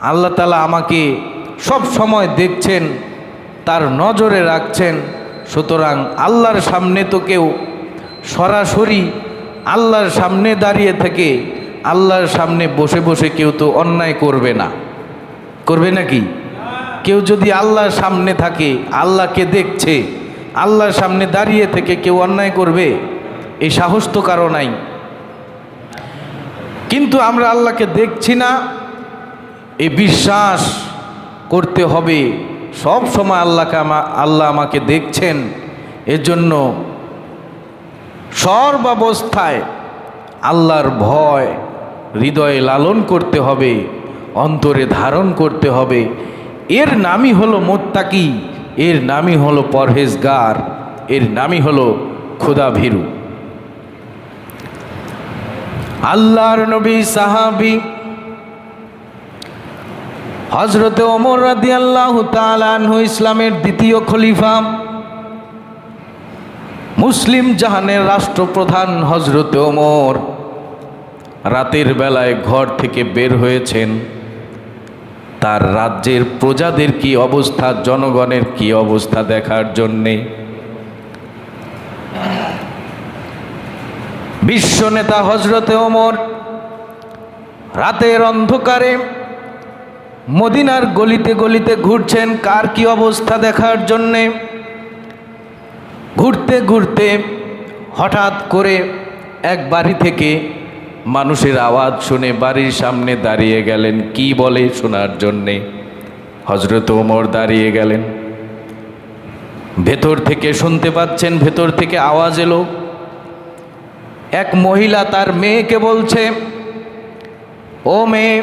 আল্লাহ তালা আমাকে সব সময় দেখছেন, তার নজরে রাখছেন। সুতরাং আল্লাহর সামনে তো কেউ সরাসরি আল্লাহর সামনে দাঁড়িয়ে থেকে আল্লাহর সামনে বসে বসে কেউ তো অন্যায় করবে না। করবে নাকি কেউ যদি আল্লাহর সামনে থাকে, আল্লাহকে দেখছে, আল্লাহর সামনে দাঁড়িয়ে থেকে কেউ অন্যায় করবে এই সাহস তো কারও নাই। কিন্তু আমরা আল্লাহকে দেখছি না এই বিশ্বাস করতে হবে। সব সময় আল্লাহকে আমা, আল্লাহ আমাকে দেখছেন। এজন্য সর্বাবস্থায় আল্লাহর ভয়, হৃদয়ে লালন করতে হবে, অন্তরে ধারণ করতে হবে। এর নামই হলো মোত্তাকি, এর নামই হলো পরহেজগার, এর নামই হলো ক্ষুদা ভীরু আল্লাহর নবী সাহাবি হজরতে ওমর রাদি আল্লাহ তালানহু ইসলামের দ্বিতীয় খলিফা। মুসলিম জাহানের রাষ্ট্রপ্রধান হজরতে ওমর রাতের বেলায় ঘর থেকে বের হয়েছেন। তার রাজ্যের প্রজাদের কি অবস্থা, জনগণের কি অবস্থা দেখার জন্যে। বিশ্ব নেতা হজরতে ওমর রাতের অন্ধকারে মদিনার গলিতে গলিতে ঘুরছেন, কার কি অবস্থা দেখার জন্যে? ঘুরতে ঘুরতে হঠাৎ করে এক বাড়ি থেকে মানুষের আওয়াজ শুনে বাড়ির সামনে দাঁড়িয়ে গেলেন, কি বলে শোনার জন্যে? হজরত ওমর দাঁড়িয়ে গেলেন। ভেতর থেকে শুনতে পাচ্ছেন, ভেতর থেকে আওয়াজ এলো। এক মহিলা তার মেয়েকে বলছে, ও মেয়ে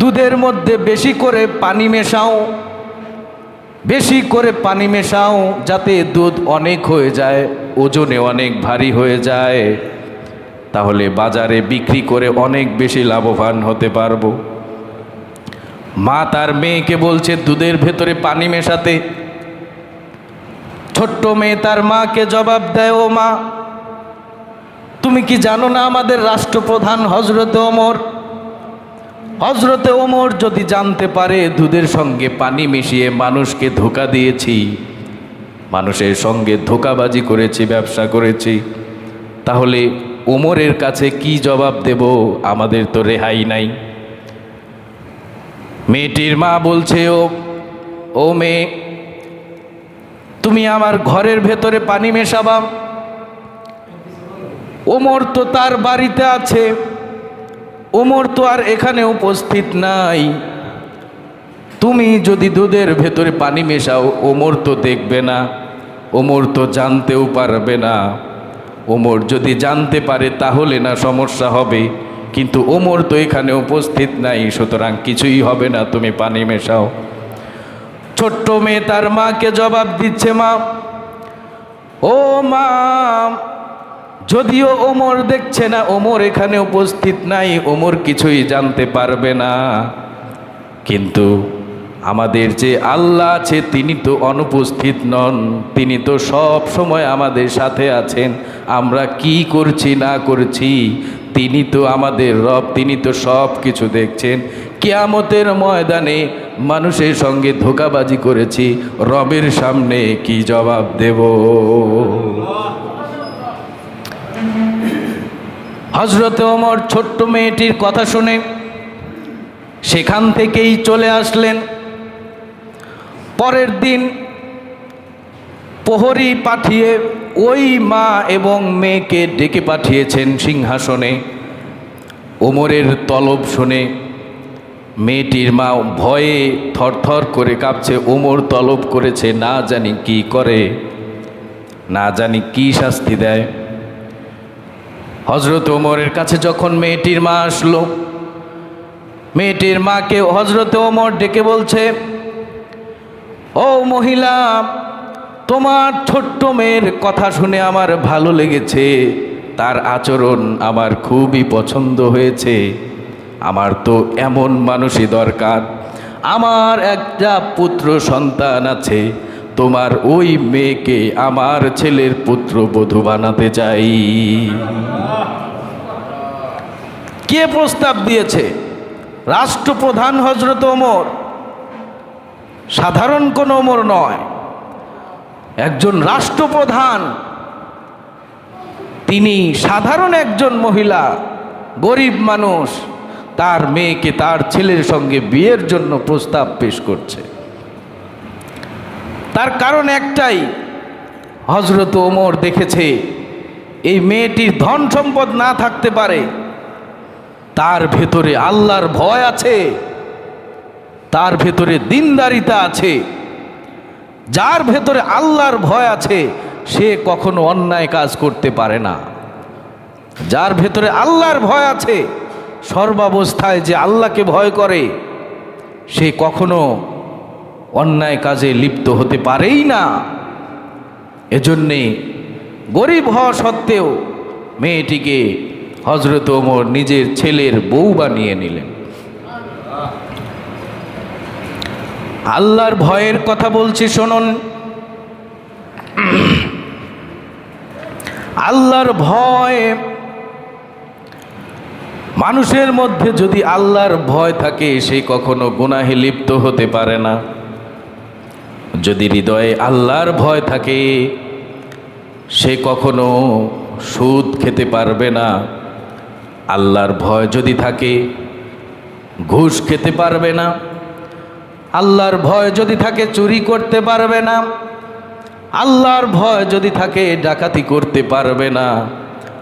দুধের মধ্যে বেশি করে পানি মেশাও, বেশি করে পানি মেশাও যাতে দুধ অনেক হয়ে যায়, ওজনে অনেক ভারী হয়ে যায়। তাহলে বাজারে বিক্রি করে অনেক বেশি লাভবান হতে পারব। মা তার মেয়েকে বলছে, দুধের ভেতরে পানি মেশাতে। ছোট্ট মেয়ে তার মাকে জবাব দেয়, ও মা, তুমি কি জানো না আমাদের রাষ্ট্রপ্রধান হজরত ওমর হজরতে ওমর যদি জানতে পারে, দুধের সঙ্গে পানি মিশিয়ে মানুষকে ধোকা দিয়েছি, মানুষের সঙ্গে ধোকাবাজি করেছি, ব্যবসা করেছি, তাহলে ওমরের কাছে কি জবাব দেব? আমাদের তো রেহাই নাই। মেয়েটির মা বলছে, ও ও মেয়ে, তুমি আমার ঘরের ভেতরে পানি মেশাবা? ওমর তো তার বাড়িতে আছে। ওমর তো আর এখানে উপস্থিত নাই। তুমি যদি দুধের ভেতরে পানি মেশাও, ওমর তো দেখবে না, ওমর তো জানতেও পারবে না। ওমর যদি জানতে পারে, তাহলে না সমস্যা হবে, কিন্তু ওমর তো এখানে উপস্থিত নাই, সুতরাং কিছুই হবে না, তুমি পানি মেশাও। ছোট্ট মেয়ে তার মাকে জবাব দিচ্ছে মা, ও মা যদিও ওমর দেখছে না, ওমর এখানে উপস্থিত নাই, ওমর কিছুই জানতে পারবে না। কিন্তু আমাদের যে আল্লাহ আছে, তিনি তো অনুপস্থিত নন, তিনি তো সব সময় আমাদের সাথে আছেন, আমরা কি করছি, না করছি, তিনি তো আমাদের রব, তিনি তো সব কিছু দেখছেন। কেয়ামতের ময়দানে মানুষের সঙ্গে ধোকাবাজি করেছি, রবের সামনে কি জবাব দেব? হজরত ওমর ছোট্ট মেয়েটির কথা শুনে সেখান থেকেই চলে আসলেন। পরের দিন প্রহরী পাঠিয়ে ওই মা এবং মেয়েকে ডেকে পাঠিয়েছেন সিংহাসনে। ওমরের তলব শুনে মেয়েটির মা ভয়ে থরথর করে কাঁপছে। ওমর তলব করেছে, না জানি কি করে, না জানি কি শাস্তি দেয়। হজরত ওমরের কাছে যখন মেয়েটির মা আসলো, মেয়েটির মাকে হজরত ওমর ডেকে বলছে, ও মহিলা, তোমার ছোট্ট মেয়ের কথা শুনে আমার ভালো লেগেছে। তার আচরণ আমার খুবই পছন্দ হয়েছে। আমার তো এমন মানুষই দরকার। আমার একটা পুত্র সন্তান আছে। তোমার ওই মেয়েকে আমার ছেলের পুত্র বধূ বানাতে চাই। কে প্রস্তাব দিয়েছে? রাষ্ট্রপ্রধান হজরত ওমর। সাধারণ কোনো ওমর নয়। একজন রাষ্ট্রপ্রধান। তিনি সাধারণ একজন মহিলা, গরিব মানুষ। তার মেয়েকে তার ছেলের সঙ্গে বিয়ের জন্য প্রস্তাব পেশ করছে। তার কারণ একটাই হজরত ওমর দেখেছে, এই মেয়েটির ধন সম্পদ না থাকতে পারে, তার ভেতরে আল্লাহর ভয় আছে, তার ভেতরে দিনদারিতা আছে, যার ভেতরে আল্লাহর ভয় আছে, সে কখনো অন্যায় কাজ করতে পারে না। যার ভেতরে আল্লাহর ভয় আছে, সর্বাবস্থায় যে আল্লাহকে ভয় করে, সে কখনো অন্যায় কাজে লিপ্ত হতে পারেই না। এজন্যে গরিব হওয়া সত্ত্বেও মেয়েটিকে হজরত ওমর নিজের ছেলের বউ বানিয়ে নিলেন। আল্লাহর ভয়ের কথা বলছি, শুনুন। আল্লাহর ভয়, মানুষের মধ্যে যদি আল্লাহর ভয় থাকে, সে কখনো গুনাহে লিপ্ত হতে পারে না। যদি হৃদয়ে আল্লাহর ভয় থাকে, সে কখনো সুদ খেতে পারবে না। আল্লাহর ভয় যদি থাকে, ঘুষ খেতে পারবে না। আল্লাহর ভয় যদি থাকে, চুরি করতে পারবে না। আল্লাহর ভয় যদি থাকে, ডাকাতি করতে পারবে না।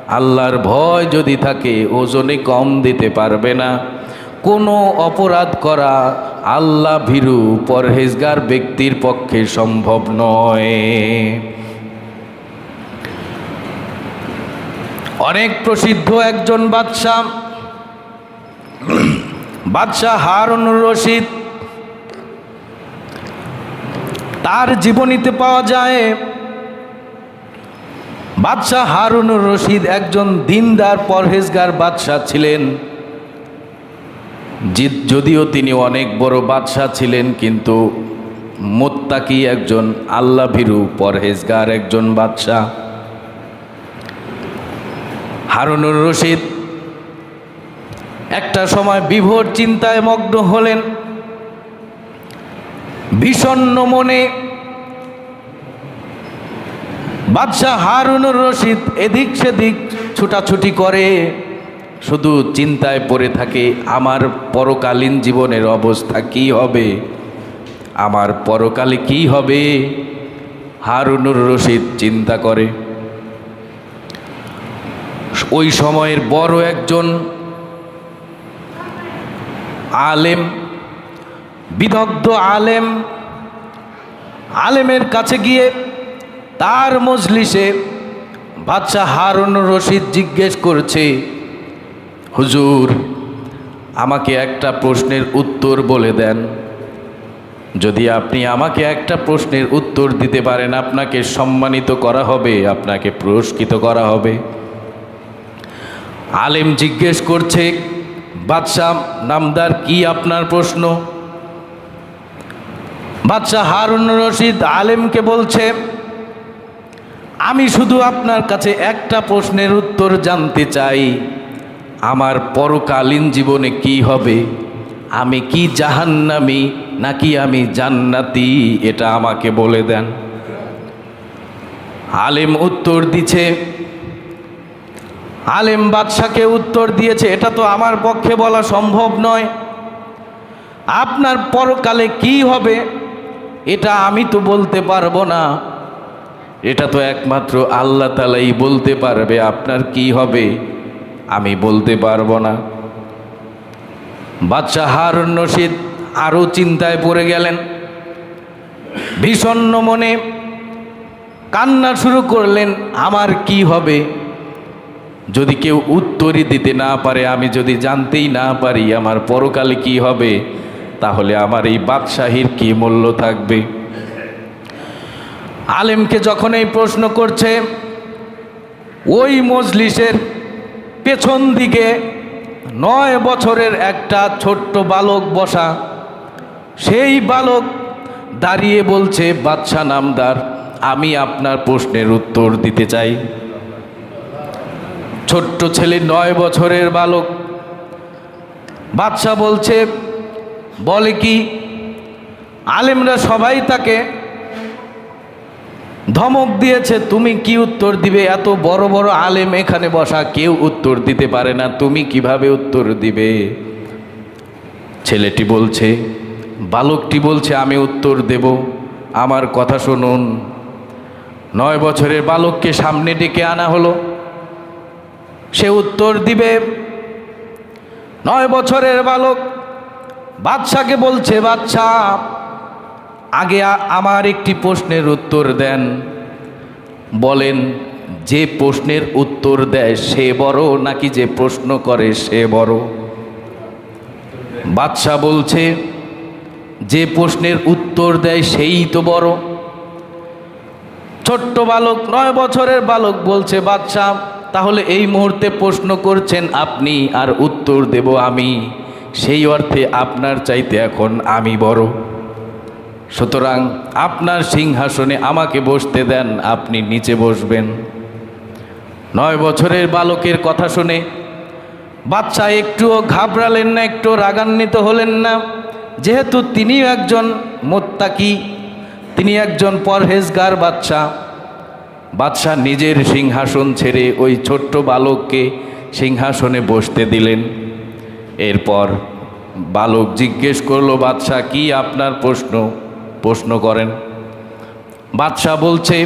আল্লাহর ভয় যদি থাকে, ওজনে কম দিতে পারবে না। কোনো অপরাধ করা আল্লাহ ভীরু পরহেজগার ব্যক্তির পক্ষে সম্ভব নয়। অনেক প্রসিদ্ধ একজন বাদশাহ বাদশাহ হারুনুর রশিদ। তার জীবনীতে পাওয়া যায়, বাদশাহ হারুনুর রশিদ একজন দিনদার পরহেজগার বাদশাহ ছিলেন। যদিও তিনি অনেক বড় বাদশাহ ছিলেন, কিন্তু মোত্তাকি একজন আল্লাহ ভীরু পরহেজগার একজন বাদশাহ। হারুনুর রশিদ একটা সময় বিভোর চিন্তায় মগ্ন হলেন। বিষণ্ণ মনে বাদশাহ হারুনুর রশিদ এদিক সেদিক ছুটাছুটি করে। শুধু চিন্তায় পড়ে থাকে, আমার পরকালীন জীবনের অবস্থা কি হবে? আমার পরকালে কি হবে? হারুনুর রশিদ চিন্তা করে। ওই সময়ের বড় একজন আলেম, বিদগ্ধ আলেম, আলেমের কাছে গিয়ে তার মজলিসে বাদশাহ হারুন রশিদ জিজ্ঞেস করছে হুজুর, আমাকে একটা প্রশ্নের উত্তর বলে দেন। যদি আপনি আমাকে একটা প্রশ্নের উত্তর দিতে পারেন, আপনাকে সম্মানিত করা হবে, আপনাকে পুরস্কৃত করা হবে। আলেম জিজ্ঞেস করছে, বাদশাহ নামদার কি আপনার প্রশ্ন? বাদশাহ হারুন রশিদ আলেমকে বলছে, আমি শুধু আপনার কাছে একটা প্রশ্নের উত্তর জানতে চাই। আমার পরকালীন জীবনে কি হবে? আমি কি জাহান্নামি নাকি আমি জান্নাতি? এটা আমাকে বলে দেন। আলেম উত্তর দিছে। আলেম বাদশাকে উত্তর দিয়েছে, এটা তো আমার পক্ষে বলা সম্ভব নয়। আপনার পরকালে কি হবে, এটা আমি তো বলতে পারব না। এটা তো একমাত্র আল্লাহ তালাই বলতে পারবে, আপনার কি হবে? আমি বলতে পারব না। বাদশাহ হারুন রশিদ আরও চিন্তায় পড়ে গেলেন। বিষণ্ণ মনে কান্না শুরু করলেন, আমার কি হবে? যদি কেউ উত্তরই দিতে না পারে, আমি যদি জানতেই না পারি আমার পরকালে কি হবে, তাহলে আমার এই বাদশাহীর কি মূল্য থাকবে? আলেমকে যখন এই প্রশ্ন করছে, ওই মজলিসের পেছন দিকে নয় বছরের একটা ছোট্ট বালক বসা। সেই বালক দাঁড়িয়ে বলছে বাদশাহ নামদার, আমি আপনার প্রশ্নের উত্তর দিতে চাই। ছোট্ট ছেলে নয় বছরের বালক বাদশাহ বলছে, বলে কি, আলেমরা সবাই তাকে ধমক দিয়েছে, তুমি কি উত্তর দিবে? এত বড় বড় আলেম এখানে বসা কেউ উত্তর দিতে পারে না। তুমি কীভাবে উত্তর দিবে? ছেলেটি বলছে, বালকটি বলছে, আমি উত্তর দেব। আমার কথা শুনুন। নয় বছরের বালককে সামনে ডেকে আনা হলো। সে উত্তর দিবে, নয় বছরের বালক, বাদশাকে বলছে, বাদশা আগে আমার একটি প্রশ্নের উত্তর দেন। বলেন, যে প্রশ্নের উত্তর দেয় সে বড় নাকি যে প্রশ্ন করে সে বড়? বাদশাহ বলছে, যে প্রশ্নের উত্তর দেয় সেই তো বড়। ছোট্ট বালক, নয় বছরের বালক বলছে, বাদশাহ, তাহলে এই মুহূর্তে প্রশ্ন করছেন আপনি, আর উত্তর দেব আমি। সেই অর্থে আপনার চাইতে এখন আমি বড়। সুতরাং আপনার সিংহাসনে আমাকে বসতে দেন, আপনি নিচে বসবেন। নয় বছরের বালকের কথা শুনে, বাচ্চা একটুও ঘাবড়ালেন না, একটু রাগান্বিত হলেন না। যেহেতু তিনিও একজন মোত্তাকি, তিনি একজন পরহেজগার বাচ্চা। বাদশাহ নিজের সিংহাসন ছেড়ে ওই ছোট্ট বালককে সিংহাসনে বসতে দিলেন। এরপর বালক জিজ্ঞেস করল, বাদশাহ, কি আপনার প্রশ্ন? প্রশ্ন করেন, বাদশাহ বলছে,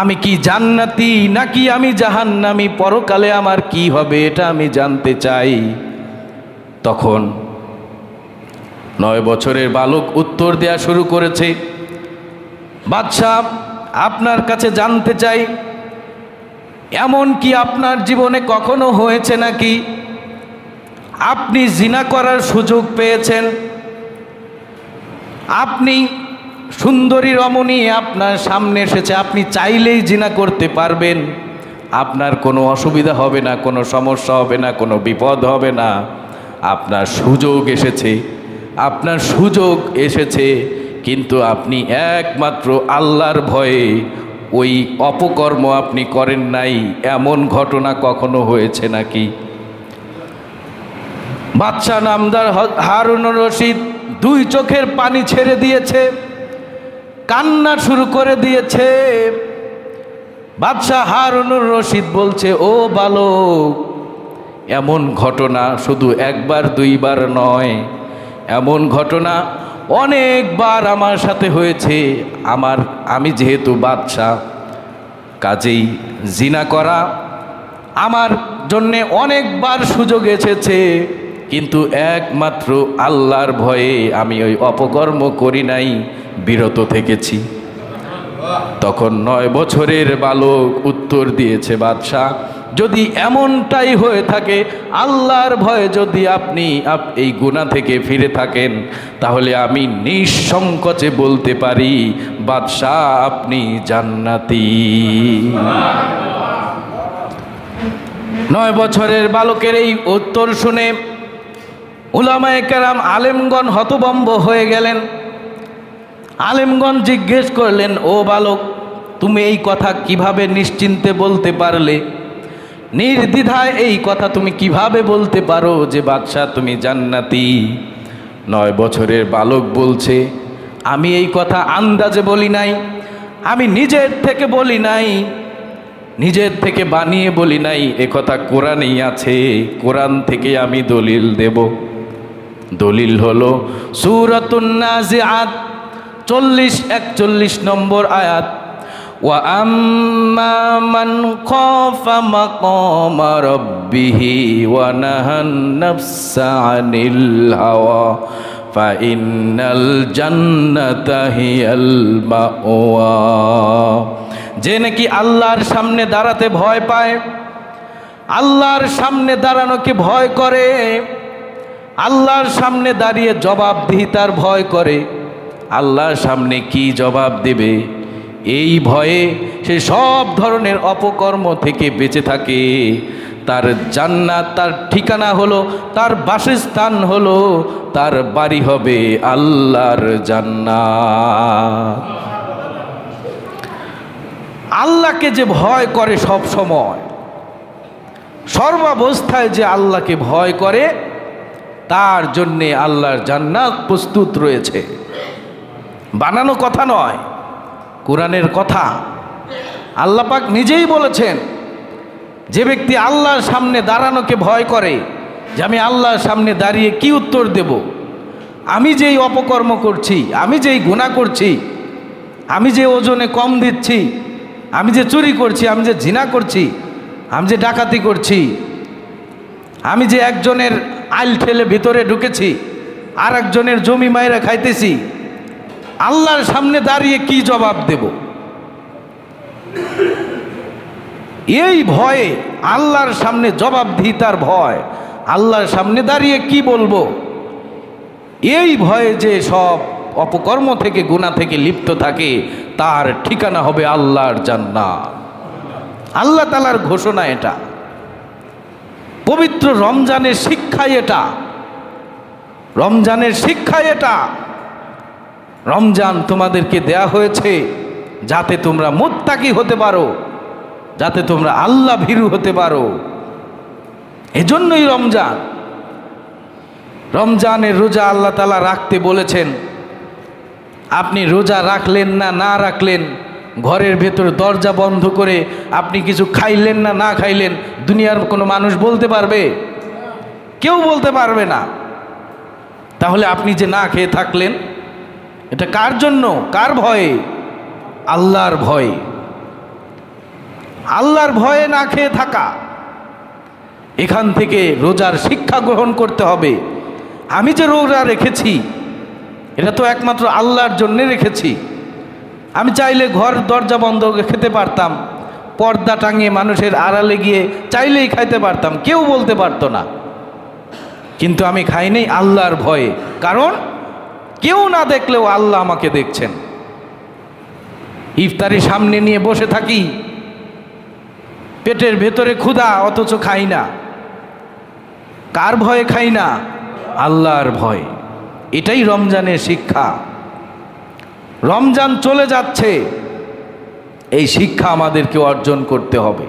আমি কি জান্নাতি নাকি আমি জাহান্নামি? পরকালে আমার কি হবে এটা আমি জানতে চাই। তখন নয় বছরের বালক উত্তর দেয়া শুরু করেছে, বাদশাহ, আপনার কাছে জানতে চাই, এমন কি আপনার জীবনে কখনো হয়েছে নাকি? আপনি জিনা করার সুযোগ পেয়েছেন আপনি সুন্দরী রমণী, আপনার সামনে এসেছে, আপনি চাইলেই জিনা করতে পারবেন। আপনার কোনো অসুবিধা হবে না, কোনো সমস্যা হবে না, কোনো বিপদ হবে না। আপনার সুযোগ এসেছে, আপনার সুযোগ এসেছে, কিন্তু আপনি একমাত্র আল্লাহর ভয়ে ওই অপকর্ম আপনি করেন নাই, এমন ঘটনা কখনো হয়েছে নাকি? বাচ্চা নামদার হারুন রশিদ দুই চোখের পানি ছেড়ে দিয়েছে, কান্না শুরু করে দিয়েছে। বাদশাহ হারুনুর রশিদ বলছে, ও বালক, এমন ঘটনা শুধু একবার, দুইবার নয়, এমন ঘটনা অনেকবার আমার সাথে হয়েছে। আমার, আমি যেহেতু বাদশাহ, কাজেই জিনা করা আমার জন্যে অনেকবার সুযোগ এসেছে। কিন্তু একমাত্র আল্লাহর ভয়ে আমি ওই অপকর্ম করি নাই, বিরত থেকেছি। তখন নয় বছরের বালক উত্তর দিয়েছে, বাদশাহ, যদি এমনটাই হয়ে থাকে, আল্লাহর ভয়ে যদি আপনি আপ- এই গুণা থেকে ফিরে থাকেন, তাহলে আমি নিঃসংকোচে বলতে পারি, বাদশাহ, আপনি জান্নাতি। নয় বছরের বালকের এই উত্তর শুনে উলামায়ে কেরাম আলেমগণ হতবম্ব হয়ে গেলেন। আলেমগণ জিজ্ঞেস করলেন, ও বালক, তুমি এই কথা কীভাবে নিশ্চিন্তে বলতে পারলে? নির্দ্বিধায় এই কথা তুমি কীভাবে বলতে পারো যে বাদশাহ তুমি জান্নাতি? নয় বছরের বালক বলছে, আমি এই কথা আন্দাজে বলি নাই, আমি নিজের থেকে বলি নাই, নিজের থেকে বানিয়ে বলি নাই একথা কোরআনেই আছে, কোরআন থেকে আমি দলিল দেব। দলিল হলো সুরাতুন্নাজিআত চল্লিশ একচল্লিশ নম্বর আয়াত। যে নাকি আল্লাহর সামনে দাঁড়াতে ভয় পায়, আল্লাহর সামনে দাঁড়ানোকে ভয় করে? আল্লাহর সামনে দাঁড়িয়ে জবাবদিহিতার ভয় করে। আল্লাহর সামনে কি জবাব দেবে? এই ভয়ে সে সব ধরনের অপকর্ম থেকে বেঁচে থাকে। তার জান্নাত, তার ঠিকানা হলো, তার বাসস্থান হলো, তার বাড়ি হবে আল্লাহর জান্নাত। আল্লাহকে যে ভয় করে সব সময়, সর্বাবস্থায় যে আল্লাহকে ভয় করে তার জন্যে আল্লাহর জান্নাত প্রস্তুত রয়েছে। বানানো কথা নয়, কোরআনের কথা। আল্লাহ পাক নিজেই বলেছেন, যে ব্যক্তি আল্লাহর সামনে দাঁড়ানোকে ভয় করে, যে আমি আল্লাহর সামনে দাঁড়িয়ে কি উত্তর দেব? আমি যেই অপকর্ম করছি, আমি যেই গুণা করছি, আমি যে ওজনে কম দিচ্ছি, আমি যে চুরি করছি, আমি যে জিনা করছি, আমি যে ডাকাতি করছি, আমি যে একজনের আইল ঠেলে ভিতরে ঢুকেছি আর একজনের জমি মায়েরা খাইতেছি। আল্লাহর সামনে দাঁড়িয়ে কি জবাব দেব? এই ভয়ে আল্লাহর সামনে জবাবদিহিতার ভয়, আল্লাহর সামনে দাঁড়িয়ে কি বলব? এই ভয়ে যে সব অপকর্ম থেকে গুণা থেকে লিপ্ত থাকে, তার ঠিকানা হবে আল্লাহর জান্নাত। আল্লাহ তালার ঘোষণা এটা। পবিত্র রমজানের শিক্ষা এটা। রমজানের শিক্ষা এটা। রমজান তোমাদেরকে দেয়া হয়েছে যাতে তোমরা মোত্তাকি হতে পারো, যাতে তোমরা আল্লাহ ভীরু হতে পারো। এজন্যই রমজান। রমজানের রোজা আল্লাহ তালা রাখতে বলেছেন, আপনি রোজা রাখলেন না না রাখলেন ঘরের ভেতর দরজা বন্ধ করে আপনি কিছু খাইলেন না না খাইলেন, দুনিয়ার কোনো মানুষ বলতে পারবে? কেউ বলতে পারবে না। তাহলে আপনি যে না খেয়ে থাকলেন, এটা কার জন্য? কার ভয়ে? আল্লাহর ভয়ে। আল্লাহর ভয়ে না খেয়ে থাকা। এখান থেকে রোজার শিক্ষা গ্রহণ করতে হবে। আমি যে রোজা রেখেছি, এটা তো একমাত্র আল্লাহর জন্যে রেখেছি। আমি চাইলে ঘর, দরজা বন্ধ খেতে পারতাম, পর্দা টাঙিয়ে মানুষের আড়ালে গিয়ে চাইলেই খাইতে পারতাম, কেউ বলতে পারতো না। কিন্তু আমি খাইনি আল্লাহর ভয়ে, কারণ কেউ না দেখলেও আল্লাহ আমাকে দেখছেন। ইফতারি সামনে নিয়ে বসে থাকি, পেটের ভেতরে ক্ষুধা, অথচ খাই না। কার ভয়ে খাই না? আল্লাহর ভয়। এটাই রমজানের শিক্ষা। রমজান চলে যাচ্ছে। এই শিক্ষা আমাদেরকে অর্জন করতে হবে।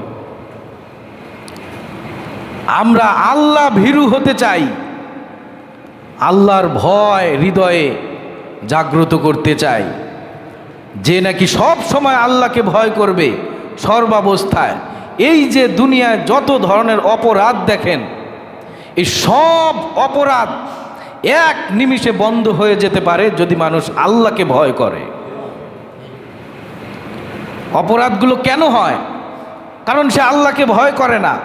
আমরা আল্লাহ ভীরু হতে চাই। আল্লাহর ভয় হৃদয়ে জাগ্রত করতে চাই। যে নাকি সব সময় আল্লাহকে ভয় করবে সর্বাবস্থায়। এই যে দুনিয়ায় যত ধরনের অপরাধ দেখেন, এই সব অপরাধ এক নিমিষে বন্ধ হয়ে যেতে পারে যদি মানুষ আল্লাহকে ভয় করে। অপরাধগুলো কেন হয়? কারণ সে আল্লাহকে ভয় করে না।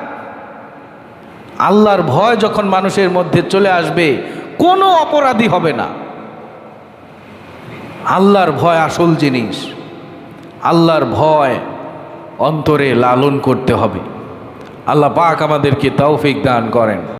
আল্লাহর ভয় যখন মানুষের মধ্যে চলে আসবে, কোনো অপরাধী হবে না। আল্লাহর ভয় আসল জিনিস। আল্লাহর ভয় অন্তরে লালন করতে হবে। আল্লাহ পাক আমাদেরকে তৌফিক দান করেন।